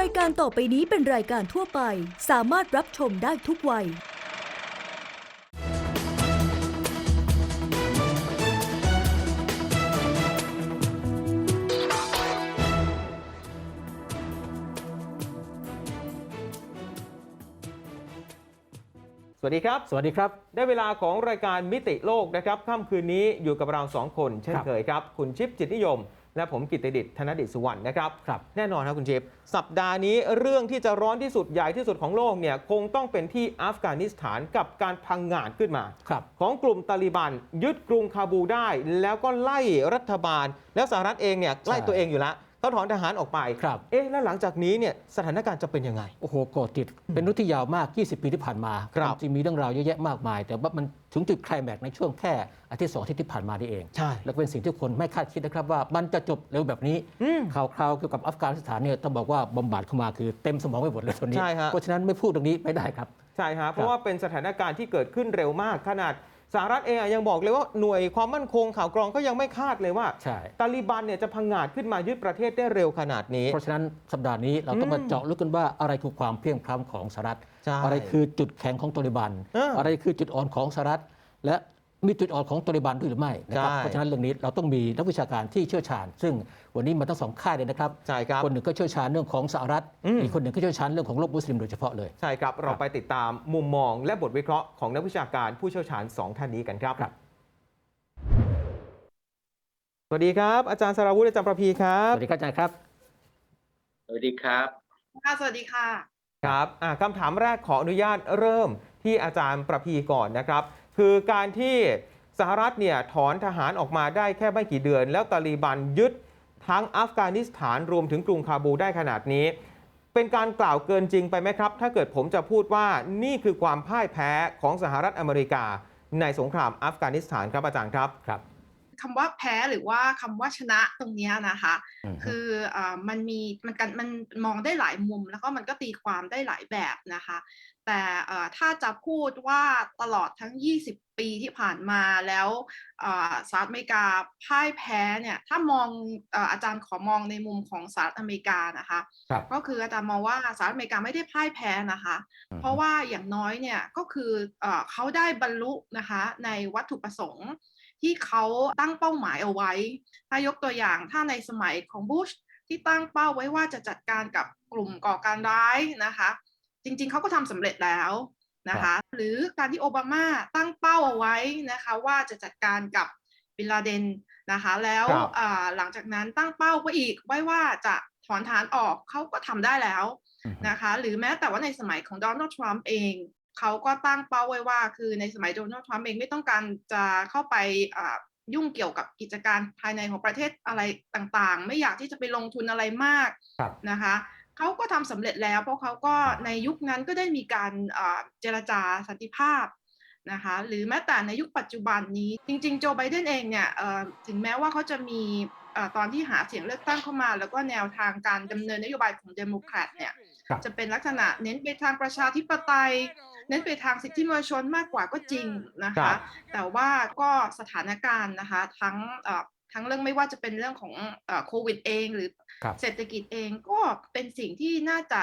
รายการต่อไปนี้เป็นรายการทั่วไป สามารถรับชมได้ทุกวัย สวัสดีครับ สวัสดีครับ ได้เวลาของรายการมิติโลกนะครับ ค่ำคืนนี้อยู่กับเราสองคนเช่นครับ เคยครับ คุณชิปจิตนิยม และผมกิตติดิษฐ์ธนดิษฐ์สุวรรณนะครับ ครับ แน่นอนครับคุณชิปสัปดาห์นี้เรื่องที่จะร้อนที่สุดใหญ่ที่สุดของโลกเนี่ยคงต้องเป็นที่อัฟกานิสถานกับการพังงาดขึ้นมา ครับ ของกลุ่มตาลิบันยึดกรุงคาบูได้ แล้วก็ไล่รัฐบาล แล้วสหรัฐเองเนี่ยไล่ตัวเองอยู่แล้ว เขาถอนทหารออกไปครับ เอ๊ะแล้วหลังจากนี้เนี่ยสถานการณ์จะเป็นยังไง โอ้โหโกรธติดเป็นรุ่นที่ยาวมาก 20 ปีที่ผ่านมาครับวามจริงมีเรื่องราวเยอะแยะมากมาย แต่ว่ามันถึงจุดไคลแม็กซ์ในช่วงแค่อาทิตย์สองอาทิตย์ที่ผ่านมานี่เอง ใช่ และเป็นสิ่งที่คนไม่คาดคิดนะครับว่ามันจะจบเร็วแบบนี้อืมข่าวคราวเกี่ยวกับอัฟกานิสถานเนี่ยต้องบอกว่าบำบัดเข้ามาคือเต็มสมองไปหมดเลยตอนนี้ ใช่ฮะ เพราะฉะนั้นไม่พูดตรงนี้ไม่ได้ครับ ใช่ฮะเพราะว่าเป็นสถานการณ์ที่เกิดขึ้นเร็วมากขนาด สหรัฐเองอะยังบอกเลยว่าหน่วยความมั่นคงข่าวกรองก็ยังไม่คาดเลยว่าใช่ตาลิบันเนี่ยจะพังงาดขึ้นมายึดประเทศได้เร็วขนาดนี้ เพราะฉะนั้นสัปดาห์นี้เราต้องมาอืมเจาะลึกกันว่าอะไรคือความเพลียงพล้ำของสหรัฐใช่อะไรคือจุดแข็งของตาลิบันเออออะไรคือจุดอ่อนของสหรัฐและ มีจุดอ่อนของตาลิบันด้วยหรือไม่นะครับใช่ เพราะฉะนั้นเรื่องนี้เราต้องมีนักวิชาการที่เชี่ยวชาญ ซึ่งวันนี้มาทั้งสองค่ายเลยนะครับ ใช่ครับ คนหนึ่งก็เชี่ยวชาญเรื่องของสหรัฐอืม อีกคนหนึ่งก็เชี่ยวชาญเรื่องของโลกมุสลิมโดยเฉพาะเลย ใช่ครับ เราไปติดตามมุมมองและบทวิเคราะห์ของนักวิชาการผู้เชี่ยวชาญ 2 ท่านนี้กันครับ ครับ สวัสดีครับ อาจารย์สราวุฒิอาจารย์ประพีครัสบ วัสดีครับอาจารย์ครับ สวัสดีครับ ค่ะสวัสดีค่ะ ครับอะคำถามแรกขออนุญาตเริ่มที่อาจารย์ประพีก่อนนะครับ คือการที่สหรัฐเนี่ยถอนทหารออกมาได้แค่ไม่กี่เดือน แล้วตาลีบันยึดทั้งอัฟกานิสถานรวมถึงกรุงคาบูได้ขนาดนี้ เป็นการกล่าวเกินจริงไปไหมครับ ถ้าเกิดผมจะพูดว่านี่คือความพ่ายแพ้ของสหรัฐอเมริกา ในสงครามอัฟกานิสถานครับอาจารย์ครับครับ คำว่าแพ้หรือว่าคำว่าชนะตรงเนี้ยนะคะอืมคือเออมันมีมันกันมันมองได้หลายมุม แล้วก็มันก็ตีความได้หลายแบบนะคะ แต่เอ่อถ้าจะพูดว่าตลอดทั้ง 20 ปีที่ผ่านมาแล้วเอ่อสหรัฐอเมริกาพ่ายแพ้เนี่ยถ้ามองเอ่ออาจารย์ขอมองในมุมของสหรัฐอเมริกานะคะครับก็คืออาจารย์มองว่าสหรัฐอเมริกาไม่ได้พ่ายแพ้นะคะ เพราะว่าอย่างน้อยเนี่ยก็คือเออเขาได้บรรลุนะคะในวัตถุประสงค์ ที่เขาตั้งเป้าหมายเอาไว้ ถ้ายกตัวอย่างถ้าในสมัยของบุชที่ตั้งเป้าไว้ว่าจะจัดการกับกลุ่มก่อการร้ายนะคะ จริงๆเขาก็ทำสำเร็จแล้วนะคะหรือการที่โอบามาตั้งเป้าเอาไว้นะคะว่าจะจัดการกับบินลาเดนนะคะแล้วครับอ่าหลังจากนั้นตั้งเป้าไว้อีกไว้ว่าจะถอนฐานออกเขาก็ทำได้แล้วนะคะหรือแม้แต่ว่าในสมัยของโดนัลด์ทรัมป์เอง เขาก็ตั้งเป้าไว้ว่า คือในสมัยโดนัลด์ทรัมป์เองไม่ต้องการจะเข้าไปอ่ายุ่งเกี่ยวกับกิจการภายในของประเทศอะไรต่างๆ ไม่อยากที่จะไปลงทุนอะไรมากครับนะคะเขาก็ทำสำเร็จแล้ว เพราะเขาก็ในยุคนั้นก็ได้มีการอ่าเจรจาสันติภาพนะคะหรือแม้แต่ในยุคปัจจุบันนี้ จริง ๆ โจไบเดนเองเนี่ยเอ่อถึงแม้ว่าเขาจะมีเอ่อตอนที่หาเสียงเลือกตั้งเข้ามา แล้วก็แนวทางการดำเนินนโยบายของเดโมแครตเนี่ยครับจะเป็นลักษณะเน้นไปทางประชาธิปไตย เน้นไปทางสิทธิมนุษยชนมากกว่าก็จริงนะครัคะบแต่ว่าก็สถานการณ์นะคะทั้งเอ่อทั้งเรื่องไม่ว่าจะเป็นเรื่องของเอ่อโควิดเองหรือครับเศรษฐกิจเองก็เป็นสิ่งที่น่าจะ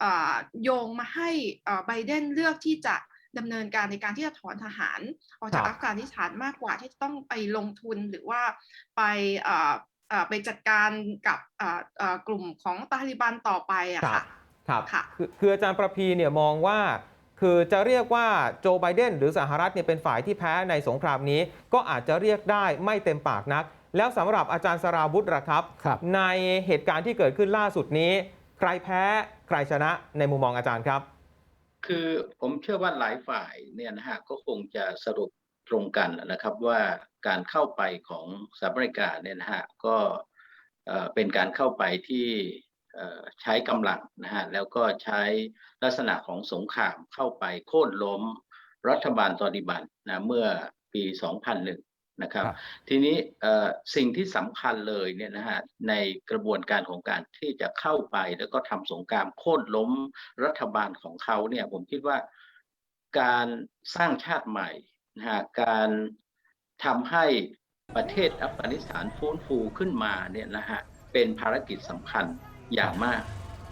เอ่อโยงมาให้เอ่อไบเดนเลือกที่จะดำเนินการในการที่จะถอนทหารออกจากครับอัฟกานิสถานมากกว่าที่จะต้องไปลงทุนหรือว่าไปเอ่อเอ่อไปจัดการกับเอ่อเอ่อกลุ่มของตาลิบันต่อไปอะค่ะครับค่ะคือคืออาจารย์ประพีเนี่ยมองว่า คือจะเรียกว่าโจไบเดนหรือสหรัฐเนี่ยเป็นฝ่ายที่แพ้ในสงครามนี้ ก็อาจจะเรียกได้ไม่เต็มปากนัก แล้วสำหรับอาจารย์สราวุธระครับครับ ในเหตุการณ์ที่เกิดขึ้นล่าสุดนี้ ใครแพ้ใครชนะในมุมมองอาจารย์ครับ คือผมเชื่อว่าหลายฝ่ายเนี่ยนะฮะก็คงจะสรุปตรงกันนะครับว่าการเข้าไปของสหรัฐอเมริกาเนี่ยนะฮะก็เอ่อเป็นการเข้าไปที่เอ่อ ใช้กำลังนะฮะแล้วก็ใช้ลักษณะของสงครามเข้าไปโค่นล้มรัฐบาลตอริบันนะเมื่อปี 2001 นะครับครับทีนี้เอ่อสิ่งที่สำคัญเลยเนี่ยนะฮะในกระบวนการของการที่จะเข้าไปแล้วก็ทำสงครามโค่นล้มรัฐบาลของเขาเนี่ยผมคิดว่าการสร้างชาติใหม่นะฮะการทำให้ประเทศอัฟกานิสถานฟื้นฟูขึ้นมาเนี่ยนะฮะเป็นภารกิจสำคัญ อย่างมาก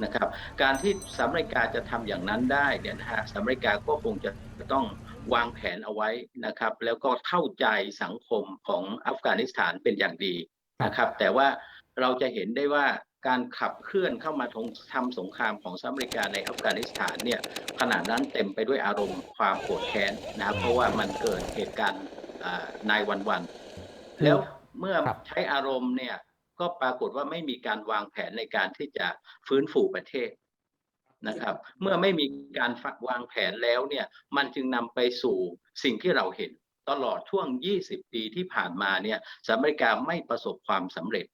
นะครับ การที่สหรัฐอเมริกาจะทำอย่างนั้นได้เนี่ยนะฮะสหรัฐอเมริกาก็คงจะต้องวางแผนเอาไว้นะครับ แล้วก็เข้าใจสังคมของอัฟกานิสถานเป็นอย่างดีนะครับ แต่ว่าเราจะเห็นได้ว่าการขับเคลื่อนเข้ามาทงทำสงครามของสหรัฐอเมริกาในอัฟกานิสถานเนี่ยขณะนั้นเต็มไปด้วยอารมณ์ความโกรธแค้นนะครับเพราะว่ามันเกิดเหตุการณ์อ่านายวันวันๆแล้วเมื่อครับใช้อารมณ์เนี่ย ก็ปรากฏว่าไม่มีการวางแผนในการที่จะฟื้นฟูประเทศนะครับ เมื่อไม่มีการวางแผนแล้วเนี่ยมันจึงนำไปสู่สิ่งที่เราเห็น ตลอดช่วง 20 ปีที่ผ่านมาเนี่ยสหรัฐอเมริกาไม่ประสบความสำเร็จ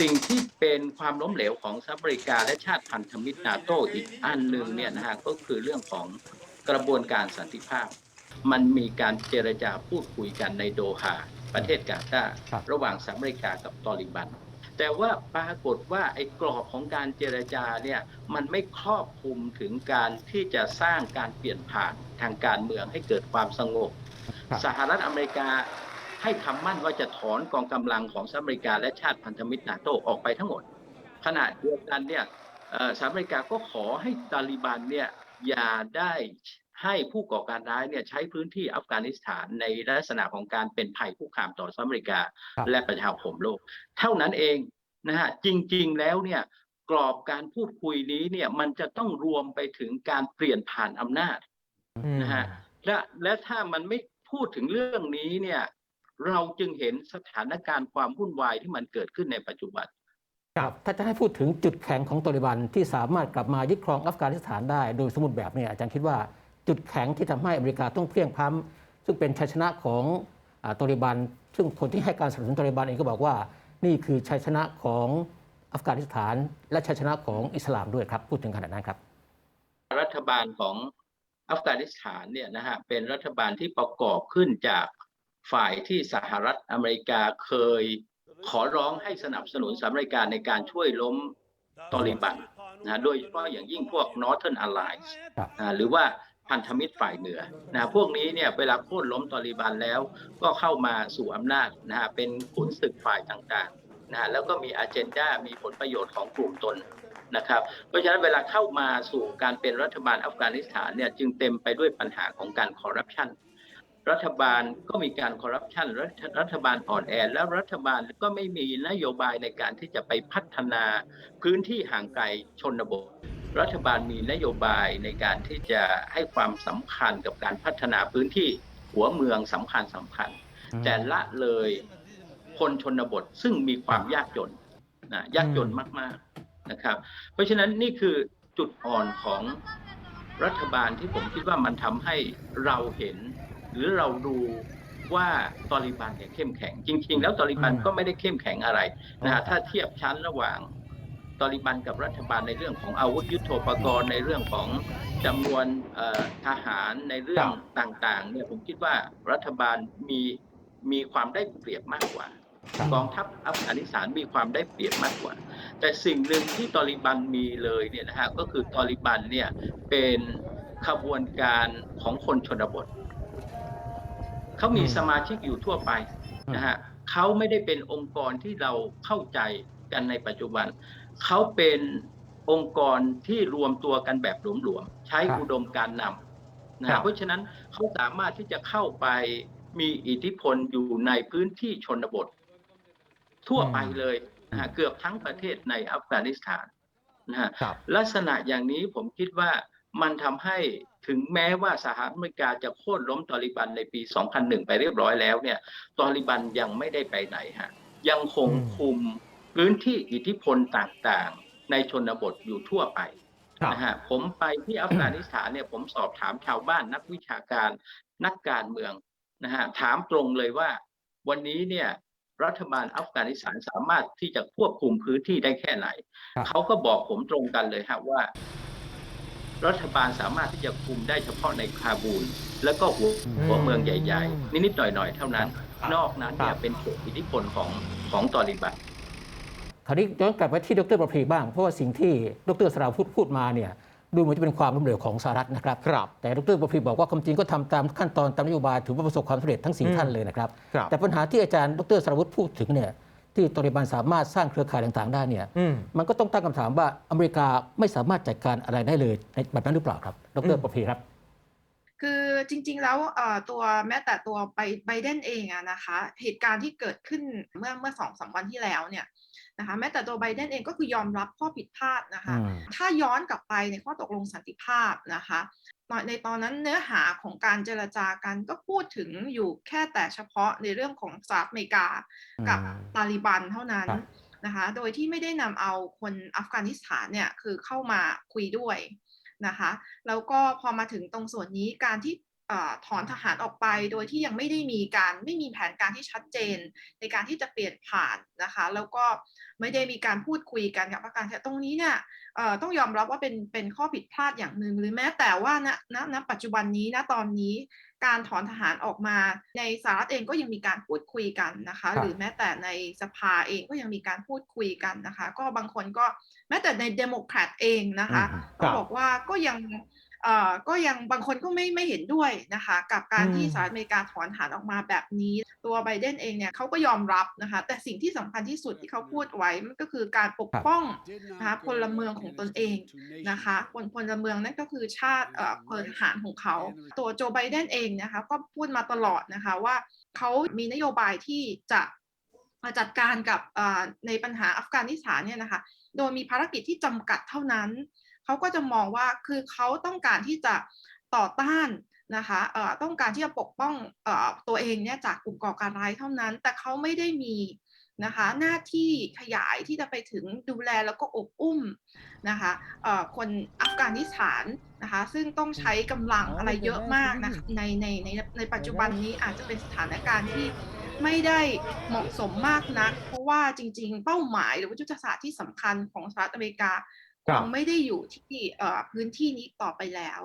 สิ่งที่เป็นความล้มเหลวของสหรัฐอเมริกาและชาติพันธมิตรนาโตอีกอันหนึ่งเนี่ยนะฮะก็คือเรื่องของกระบวนการสันติภาพ มันมีการเจรจาพูดคุยกันในโดฮา ประเทศกาตาร์ครับระหว่างสหรัฐอเมริกากับตอริบัน แต่ว่าปรากฏว่าไอ้กรอบของการเจรจาเนี่ยมันไม่ครอบคลุมถึงการที่จะสร้างการเปลี่ยนผ่านทางการเมืองให้เกิดความสงบครับสหรัฐอเมริกาให้คำมั่นว่าจะถอนกองกำลังของสหรัฐอเมริกาและชาติพันธมิตรนาโตออกไปทั้งหมด ขณะเดียวกันเนี่ยเอ่อสหรัฐอเมริกาก็ขอให้ตาลิบันเนี่ยอย่าได้ ให้ผู้ก่อการร้ายเนี่ยใช้พื้นที่อัฟกานิสถานในลักษณะของการเป็นภัยคุกคามต่อสหรัฐอเมริกาครับและประชาคมโลก เท่านั้นเองนะฮะจริงๆแล้วเนี่ยกรอบการพูดคุยนี้เนี่ยมันจะต้องรวมไปถึงการเปลี่ยนผ่านอำนาจนะฮะและและถ้ามันไม่พูดถึงเรื่องนี้เนี่ยเราจึงเห็นสถานการณ์ความวุ่นวายที่มันเกิดขึ้นในปัจจุบันครับถ้าจะให้พูดถึงจุดแข็งของตอริบันที่สามารถกลับมายึดครองอัฟกานิสถานได้โดยสมมติแบบเนี้อาจารย์คิดว่า จุดแข็งที่ทำให้อเมริกาต้องเพลียงพล้ำซึ่งเป็นชัยชนะของอาตอริบัน ซึ่งคนที่ให้การสนับสนุนตอริบันเองก็บอกว่า นี่คือชัยชนะของอัฟกานิสถาน และชัยชนะของอิสลามด้วยครับ พูดถึงขนาดนั้นครับ รัฐบาลของอัฟกานิสถานเนี่ยนะฮะเป็นรัฐบาลที่ประกอบขึ้นจากฝ่ายที่สหรัฐอเมริกาเคยขอร้องให้สนับสนุนสหรัฐอเมริกาในการช่วยล้มตอริบันนะโดยเฉพาะอย่างยิ่งพวก Northern Alliance ครับนะหรือว่า พันธมิตรฝ่ายเหนือนะพวกนี้เนี่ยเวลาโค่นล้มตอริบันแล้วก็เข้ามาสู่อำนาจนะฮะเป็นขุนศึกฝ่ายต่างๆนะฮะแล้วก็มีอ g e n d a มีผลประโยชน์ของกลุ่มตนนะครับเพราะฉะนั้นเวลาเข้ามาสู่การเป็นรัฐบาลอัฟกานิสถานเนี่ยจึงเต็มไปด้วยปัญหาของการคอร์รัปชันรัฐบาลก็มีการคอร์รัปชันรัฐรัฐบาลอ่อนแอ แล้วรัฐบาลก็ไม่มีนโยบายในการที่จะไปพัฒนาพื้นที่ห่างไกลชนบท รัฐบาลมีนโยบายในการที่จะให้ความสำคัญกับการพัฒนาพื้นที่หัวเมืองสำคัญสำคัญ แต่ละเลยคนชนบทซึ่งมีความยากจนนะยากจนมากๆนะครับ เพราะฉะนั้นนี่คือจุดอ่อนของรัฐบาลที่ผมคิดว่ามันทำให้เราเห็น หรือเราดูว่าตอริบันเนี่ยเข้มแข็ง จริง ๆ แล้วตอริบันอืมก็ไม่ได้เข้มแข็งอะไรนะฮะถ้าเทียบชั้นระหว่าง ตอริบันกับรัฐบาลในเรื่องของอาวุธยุโทโธปกรณ์ในเรื่องของจำนวนทหารในเรื่องต่างๆเนี่ยผมคิดว่ารัฐบาลมีมีความได้เปรียบมากกว่ากองทัพอัฟกานิสถานมีความได้เปรียบมากกว่า แต่สิ่งหนึ่งที่ตอริบันมีเลยเนี่ยนะฮะก็คือตอริบันเนี่ยเป็นขบวนการของคนชนบทเขามีสมาชิกอยู่ทั่วไปนะฮะเขาไม่ได้เป็นองค์กรที่เราเข้าใจกันในปัจจุบัน เขาเป็นองค์กรที่รวมตัวกันแบบหลวมๆใช้ครับอุดมการณ์นำนะครัฮะบเพราะฉะนั้นเขาสามารถที่จะเข้าไปมีอิทธิพลอยู่ในพื้นที่ชนบท ทั่วไปเลยนะฮะเกือบทั้งประเทศในอัฟกานิสถานนะฮะครับลักษณะอย่างนี้ผมคิดว่ามันทำให้ถึงแม้ว่าสหรัฐอเมริกาจะโค่นล้มตอริบันในปี 2001 ไปเรียบร้อยแล้วเนี่ย ตอริบันยังไม่ได้ไปไหนฮะยังคงอืมคุม พื้นที่อิทธิพลต่างๆ ในชนบทอยู่ทั่วไปครับนะฮะผมไปที่อัฟกานิสถานเนี่ยผมสอบถามชาวบ้านนักวิชาการนักการเมืองนะฮะถามตรงเลยว่า วันนี้เนี่ยรัฐบาลอัฟกานิสถานสามารถที่จะควบคุมพื้นที่ได้แค่ไหนครับเขาก็บอกผมตรงกันเลยฮะว่า รัฐบาลสามารถที่จะคุมได้เฉพาะในคาบูล แล้วก็หัวหัวเมืองใหญ่ ๆ นิดๆหน่อยๆเท่านั้น นอกนั้นเนี่ยเป็นเขตอิทธิพลของของตอริบันค ราวนี้ย้อนกลับไปที่ดรประภีบ้าง เพราะว่าสิ่งที่ดรสราวุธพูดมาเนี่ยดูเหมือนจะเป็นความล้มเหลวของสหรัฐนะครับครับแต่ดรประภีบอกว่าความจริงก็ทำตามขั้นตอนตามนโยบายถือว่าประสบความสำเร็จทั้งสี่อืมท่านเลยนะครับครับ แต่ปัญหาที่อาจารย์ดรสราวุธพูดถึงเนี่ยจที่ตอริบันสามารถสร้างเครือข่ายต่างๆได้เนี่ยอืมมันก็ต้องตั้งคำถามว่าอเมริกาไม่สามารถจัดการอะไรได้เลยในแบบนั้นหรือเปล่าครับดอืรมประพีครับคือจริงๆแล้วเอ่อตัวแม้แต่ตัวไบไบเดนเองอะนะคะ เหตุการณ์ที่เกิดขึ้นเมื่อเมื่อสองสามวันที่แล้วเนี่ย นะคะแม้แต่ตัวไบเดนเองก็คือยอมรับข้อผิดพลาดนะคะอืมถ้าย้อนกลับไปในข้อตกลงสันติภาพนะคะตอนในตอนนั้นเนื้อหาของการเจรจากันก็พูดถึงอยู่แค่แต่เฉพาะในเรื่องของสหรัฐอเมริกากับอืมตาลิบันเท่านั้นครับนะคะ โดยที่ไม่ได้นำเอาคนอัฟกานิสถานเนี่ยคือเข้ามาคุยด้วยนะคะ แล้วก็พอมาถึงตรงส่วนนี้การที่เอ่อ ถอนทหารออกไปโดยที่ยังไม่ได้มีการไม่มีแผนการที่ชัดเจน ในการที่จะเปลี่ยนผ่านนะคะแล้วก็ไม่ได้มีการพูดคุยกันกับอาการตรงนี้เนี่ยเอ่อต้องยอมรับว่าเป็นเป็นข้อผิดพลาดอย่างหนึ่งหรือแม้แต่ว่าณณณปัจจุบันนี้ณตอนนี้การถอนทหารออกมา ในสหรัฐเองก็ยังมีการพูดคุยกันนะคะครับหรือแม้แต่ในสภาเองก็ยังมีการพูดคุยกันนะคะ ก็บางคนก็แม้แต่ในเดโมแครตเองนะคะอืมก็บอกว่าก็ยังเอ่อ ก็ยังบางคนก็ไม่ไม่เห็นด้วยนะคะกับการที่อืมสหรัฐอเมริกาถอนฐานออกมาแบบนี้ ตัวไบเดนเองเนี่ยเขาก็ยอมรับนะคะแต่สิ่งที่สำคัญที่สุดที่เขาพูดไว้มันก็คือการปกป้องนะคะพลเมืองของตนเองนะคะพลพลเมืองนั่นก็คือชาติเอ่อพลทหารของเขา ตัวโจไบเดนเองนะคะก็พูดมาตลอดนะคะว่าเขามีนโยบายที่จะมาจัดการกับเอ่อในปัญหาอัฟกานิสถานเนี่ยนะคะ โดยมีภารกิจที่จำกัดเท่านั้น เขาก็จะมองว่าคือเขาต้องการที่จะต่อต้านนะคะเอ่อต้องการที่จะปกป้องเอ่อตัวเองเนี่ยจากกลุ่มก่อการร้ายเท่านั้น แต่เขาไม่ได้มีนะคะหน้าที่ขยายที่จะไปถึงดูแลแล้วก็อบอุ้มนะคะเอ่อคนอัฟกานิสถานนะคะซึ่งต้องใช้กำลังอะไรเยอะมากนะคะในในในในปัจจุบันนี้อาจจะเป็นสถานการณ์ที่ไม่ได้เหมาะสมมากนัก เพราะว่าจริงๆ เป้าหมายหรือว่ายุทธศาสตร์ที่สำคัญของสหรัฐอเมริกา ครัคบงไม่ได้อยู่ที่เอ่อพื้นที่นี้ต่อไปแล้ว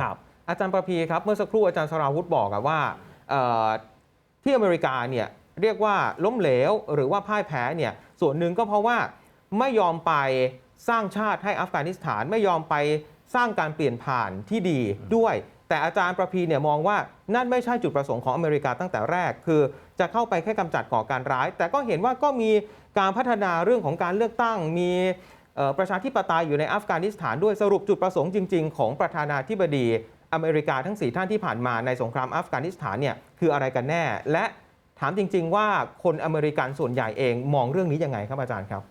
ครับ อาจารย์ประพีครับเมื่อสักครู่อาจารย์สราวุธบอกอะว่าเอ่อที่อเมริกาเนี่ยเรียกว่าล้มเหลวหรือว่าพ่ายแพ้เนี่ยส่วนหนึ่งก็เพราะว่าไม่ยอมไปสร้างชาติให้อัฟกานิสถานไม่ยอมไปสร้างการเปลี่ยนผ่านที่ดีด้วย แต่อาจารย์ประพีเนี่ยมองว่านั่นไม่ใช่จุดประสงค์ของอเมริกาตั้งแต่แรก คือจะเข้าไปแค่กำจัดก่อการร้าย แต่ก็เห็นว่าก็มีการพัฒนาเรื่องของการเลือกตั้งมีเอ่อ ประชาธิปไตยอยู่ในอัฟกานิสถานด้วยสรุปจุดประสงค์จริง ๆ ของประธานาธิบดีอเมริกาทั้ง 4 ท่านที่ผ่านมาในสงครามอัฟกานิสถานเนี่ยคืออะไรกันแน่ และถามจริง ๆ ว่าคนอเมริกันส่วนใหญ่เองมองเรื่องนี้ยังไงครับอาจารย์ครับ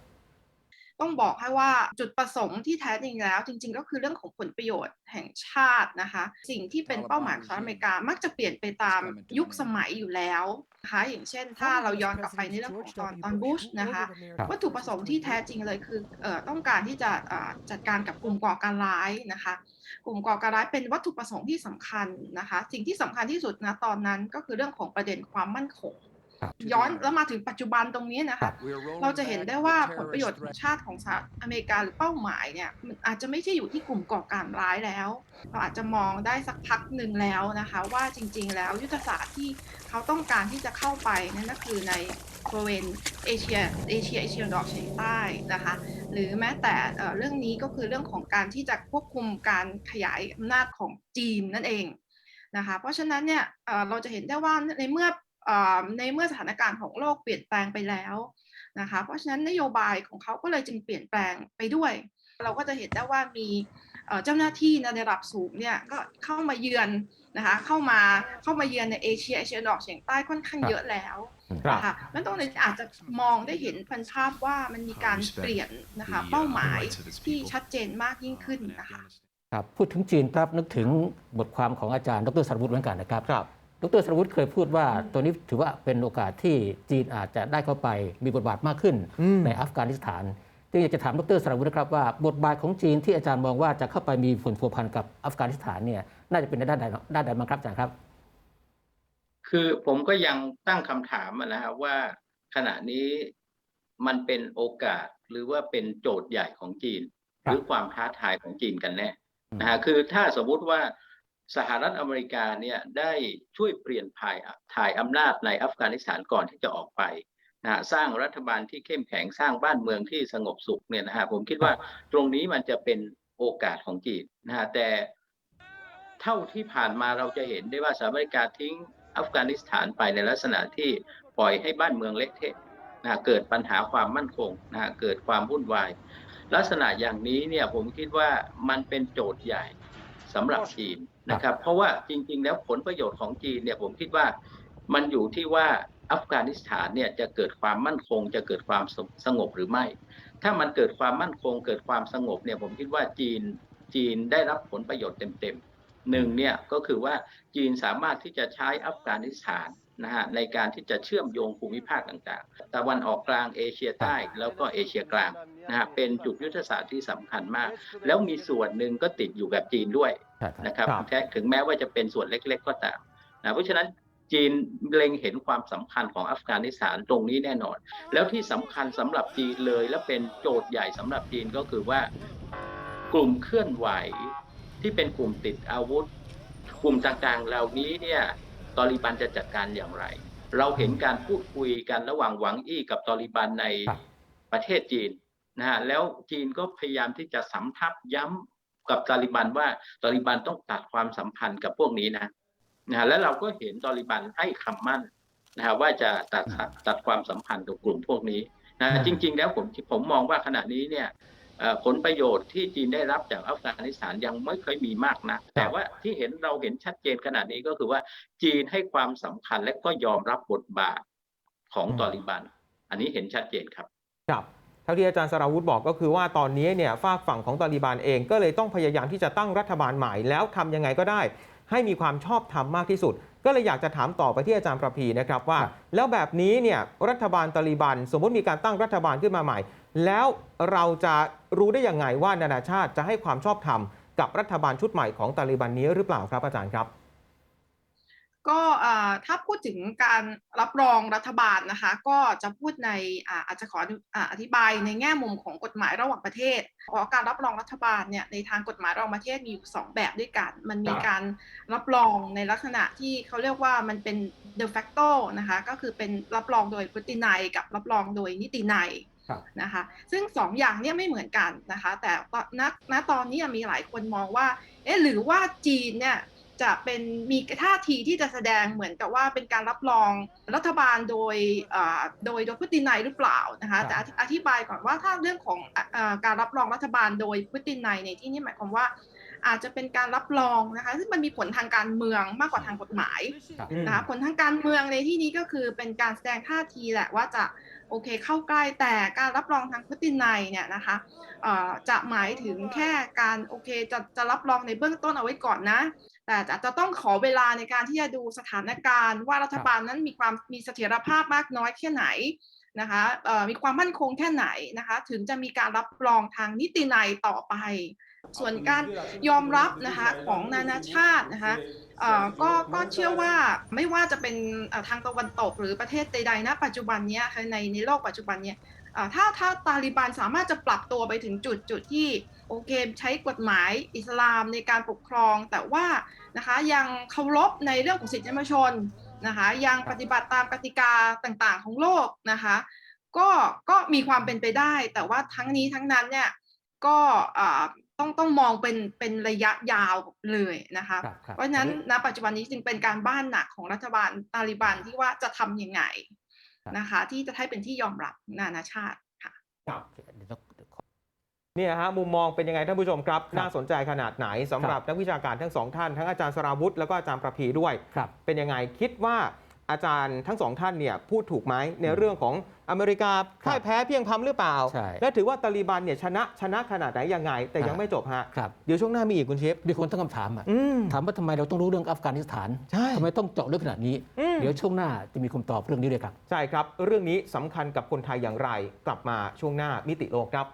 ต้องบอกให้ว่าจุดประสงค์ที่แท้จริงแล้ว จริง ๆ ก็คือเรื่องของผลประโยชน์แห่งชาตินะคะ สิ่งที่เป็นเป้าหมายของสหรัฐอเมริกามักจะเปลี่ยนไปตามยุคสมัยอยู่แล้วนะคะอย่างเช่น ถ้าเราย้อนกลับไปในเรื่องของตอนตอนบุชนะคะครับวัตถุประสงค์ที่แท้จริงเลยคือเอ่อต้องการที่จะเอ่อจัดการกับกลุ่มก่อการร้ายนะคะ กลุ่มก่อการร้ายเป็นวัตถุประสงค์ที่สำคัญนะคะ สิ่งที่สำคัญที่สุดนะตอนนั้นก็คือเรื่องของประเด็นความมั่นคงครับ ย้อนแล้วมาถึงปัจจุบันตรงนี้นะครัคะบเราจะเห็นได้ว่าผลประโยชน์ของชาติของสหรัฐอเมริกาหรือเป้าหมายเนี่ยมันอาจจะไม่ใช่อยู่ที่กลุ่มก่อการร้ายแล้ว เราอาจจะมองได้สักพักหนึ่งแล้วนะคะ ว่าจริง ๆ แล้วยุทธศาสตร์ที่เขาต้องการที่จะเข้าไปนั่นก็คือในบริเวณเอเชียเอเชียเอเชียตะวันออกเฉียงใต้นะคะหรือแม้แต่เอ่อเรื่องนี้ก็คือเรื่องของการที่จะควบคุมการขยายอำนาจของจีนนั่นเองนะคะเพราะฉะนั้นเนี่ยเอ่อเราจะเห็นได้ว่าในเมื่อเอ่อ ในเมื่อสถานการณ์ของโลกเปลี่ยนแปลงไปแล้วนะคะเพราะฉะนั้นนโยบายของเขาก็เลยจึงเปลี่ยนแปลงไปด้วย เราก็จะเห็นได้ว่ามีเอ่อเจ้าหน้าที่ในระดับสูงเนี่ยก็เข้ามาเยือนนะคะเข้ามาเข้ามาเยือนในเอเชียเอเชียตะวันออกเฉียงใต้ค่อนข้างเยอะแล้วครับนะคะนั่นตรงนี้อาจจะมองได้เห็นพันภาพว่ามันมีการเปลี่ยนนะคะเป้าหมายที่ชัดเจนมากยิ่งขึ้นนะคะครับพูดถึงจีนปั๊บนึกถึงบทความของอาจารย์ดรสรวุฒิเหมือนกันนะครับครับ ดรสรวุฒิเคยพูดว่าตัวนี้ถือว่าเป็นโอกาสที่จีนอาจจะได้เข้าไปมีบทบาทมากขึ้นอืมในอัฟกานิสถานจึงอยากจะถามดรสรวุฒินะครับว่าบทบาทของจีนที่อาจารย์มองว่าจะเข้าไปมีผลพัวพันกับอัฟกานิสถานเนี่ยน่าจะเป็นในด้านใดด้านใดบ้างครับอาจารย์ครับ คือผมก็ยังตั้งคำถามอะนะครับว่าขณะนี้มันเป็นโอกาสหรือว่าเป็นโจทย์ใหญ่ของจีน หรือความท้าทายของจีนกันแน่นะฮะคือถ้าสมมุติว่า สหรัฐอเมริกาเนี่ยได้ช่วยเปลี่ยนถ่ายถ่ายอำนาจในอัฟกานิสถานก่อนที่จะออกไปนะฮะสร้างรัฐบาลที่เข้มแข็งสร้างบ้านเมืองที่สงบสุขเนี่ยนะฮะผมคิดว่าตรงนี้มันจะเป็นโอกาสของจีนนะฮะแต่เท่าที่ผ่านมาเราจะเห็นได้ว่าสหรัฐอเมริกาทิ้งอัฟกานิสถานไปในลักษณะที่ปล่อยให้บ้านเมืองเละเทะนะเกิดปัญหาความมั่นคงนะเกิดความวุ่นวาย ลักษณะอย่างนี้เนี่ยผมคิดว่ามันเป็นโจทย์ใหญ่สำหรับจีน นะครับ เพราะว่าจริง ๆ แล้วผลประโยชน์ของจีนเนี่ยผมคิดว่ามันอยู่ที่ว่าอัฟกานิสถานเนี่ยจะเกิดความมั่นคง จะเกิดความสงบหรือไม่ ถ้ามันเกิดความมั่นคง เกิดความสงบเนี่ยผมคิดว่าจีนจีนได้รับผลประโยชน์เต็มๆหนึ่งเนี่ยก็คือว่าจีนสามารถที่จะใช้อัฟกานิสถาน นะฮะในการที่จะเชื่อมโยงภูมิภาคต่างๆ ตะวันออกกลางเอเชียใต้แล้วก็เอเชียกลางนะฮะเป็นจุดยุทธศาสตร์ที่สำคัญมาก แล้วมีส่วนหนึ่งก็ติดอยู่กับจีนด้วยใช่ครับนะครับครับแท้ถึงแม้ว่าจะเป็นส่วนเล็ก ๆ ก็ตามนะเพราะฉะนั้นจีนเล็งเห็นความสำคัญของอัฟกานิสถานตรงนี้แน่นอน แล้วที่สำคัญสำหรับจีนเลย และเป็นโจทย์ใหญ่สำหรับจีนก็คือว่ากลุ่มเคลื่อนไหวที่เป็นกลุ่มติดอาวุธ กลุ่มต่างๆ เหล่านี้เนี่ย ตอริบันจะจัดการอย่างไร เราเห็นการพูดคุยกันระหว่างหวังอี้กับตอริบันในครับประเทศจีนนะฮะแล้วจีนก็พยายามที่จะสำทับย้ำกับตาลิบันว่าตาลิบันต้องตัดความสัมพันธ์กับพวกนี้นะนะฮะแล้วเราก็เห็นตาลิบันให้คำมั่นนะฮะว่าจะตัดตัดความสัมพันธ์กับกลุ่มพวกนี้นะฮะจริง ๆ แล้วผมผมมองว่าขณะนี้เนี่ยเอ่อ ผลประโยชน์ที่จีนได้รับจากอัฟกานิสถานยังไม่ค่อยมีมากนะแต่ว่าที่เห็นเราเห็นชัดเจนขนาดนี้ก็คือว่าจีนให้ความสำคัญและก็ยอมรับบทบาทของอืมตอริบัน อันนี้เห็นชัดเจนครับ ครับเท่าที่อาจารย์สราวุธบอกก็คือว่าตอนนี้เนี่ยฝากฝั่งของตาลิบันเองก็เลยต้องพยายามที่จะตั้งรัฐบาลใหม่แล้วทำยังไงก็ได้ ให้มีความชอบธรรมมากที่สุด ก็เลยอยากจะถามต่อไปที่อาจารย์ประพีนะครับว่าครับแล้วแบบนี้เนี่ยรัฐบาลตาลิบัน สมมติมีการตั้งรัฐบาลขึ้นมาใหม่ แล้วเราจะ รู้ได้ยังไงว่านานาชาติจะให้ความชอบธรรมกับรัฐบาลชุดใหม่ของตาลิบันนี้หรือเปล่าครับอาจารย์ครับ ก็อ่าถ้าพูดถึงการรับรองรัฐบาลนะคะ ก็จะพูดในอ่าอาจจะขออ่าอธิบายในแง่มุมของกฎหมายระหว่างประเทศเพราะการรับรองรัฐบาลเนี่ยในทางกฎหมายระหว่างประเทศมีอยู่สองแบบด้วยกัน มันมีครับการรับรองในลักษณะที่เขาเรียกว่ามันเป็น de facto นะคะก็คือเป็นรับรองโดยพฤตินัยกับรับรองโดยนิตินัยครับ นะคะ ซึ่งสองอย่างเนี่ยไม่เหมือนกันนะคะ แต่ตอนณณตอนนี้มีหลายคนมองว่า เอ๊ะหรือว่าจีนเนี่ยจะเป็นมีท่าทีที่จะแสดงเหมือนกับว่าเป็นการรับรองรัฐบาลโดยอ่าโดยโดยพฤตินัยหรือเปล่านะคะครับแต่อธิอธิบายก่อนว่าถ้าเรื่องของอะอ่าการรับรองรัฐบาลโดยพฤตินัยในที่นี้หมายความว่า อาจจะเป็นการรับรองนะคะ ซึ่งมันมีผลทางการเมืองมากกว่าทางกฎหมายครับอืมนะคะผลทางการเมืองในที่นี้ก็คือเป็นการแสดงท่าทีแหละว่าจะโอเคเข้าใกล้แต่การรับรองทางพฤตินัยเนี่ยนะคะเอ่อจะหมายถึงแค่การโอเคจะจะรับรองในเบื้องต้นเอาไว้ก่อนนะ แต่จะจะต้องขอเวลาในการที่จะดูสถานการณ์ ว่ารัฐบาลนั้นมีความมีเสถียรภาพมากน้อยแค่ไหนนะคะเอ่อมีความมั่นคงแค่ไหนนะคะ ถึงจะมีการรับรองทางนิตินัยต่อไป ส่วนการยอมรับนะคะของนานาชาตินะคะเอ่อก็ก็เชื่อว่าไม่ว่าจะเป็นเอ่อทางตะวันตกหรือประเทศใดๆณปัจจุบันเนี้ยในในโลกปัจจุบันเนี้ยเอ่อถ้าถ้าตาลิบันสามารถจะปรับตัวไปถึงจุดจุดที่โอเคใช้กฎหมายอิสลามในการปกครอง แต่ว่านะคะยังเคารพในเรื่องของสิทธิมนุษยชนนะคะยังปฏิบัติตามกติกาต่างๆ ของโลกนะคะก็ก็มีความเป็นไปได้ แต่ว่าทั้งนี้ทั้งนั้นเนี่ยก็อ่า ต้องต้องมองเป็นเป็นระยะยาวเลยนะคะครับครับเพราะฉะนั้นณปัจจุบันนี้จึงเป็นการบ้านหนักของรัฐบาลตาลิบันที่ว่าจะทำยังไงครับนะคะ ที่จะให้เป็นที่ยอมรับนานาชาติค่ะครับเดี๋ยวต้องเดี๋ยวขอเนี่ยฮะมุมมองเป็นยังไงท่านผู้ชมครับครับน่าสนใจขนาดไหนสำหรับนักวิชาการทั้งสองท่านทั้งอาจารย์สราวุธแล้วก็อาจารย์ประพีด้วยครับเป็นยังไงคิดว่า อาจารย์ทั้งสองท่านเนี่ยพูดถูกไหมในเรื่องของอเมริกาพ่ายแพ้เพียงพำหรือเปล่า ใช่ และถือว่าตาลีบันเนี่ยชนะชนะขนาดไหนยังไง แต่ยังอ่าไม่จบฮะ ครับเดี๋ยวช่วงหน้ามีอีกคุณเชฟ มีคนตั้งคำถามอะ อืม ถามว่าทำไมเราต้องรู้เรื่องอัฟกานิสถานใช่ทำไมต้องเจาะลึกขนาดนี้ อืม เดี๋ยวช่วงหน้าจะมีคำตอบเรื่องนี้เลยครับ ใช่ครับ เรื่องนี้สำคัญกับคนไทยอย่างไร กลับมาช่วงหน้ามิติโลกครับ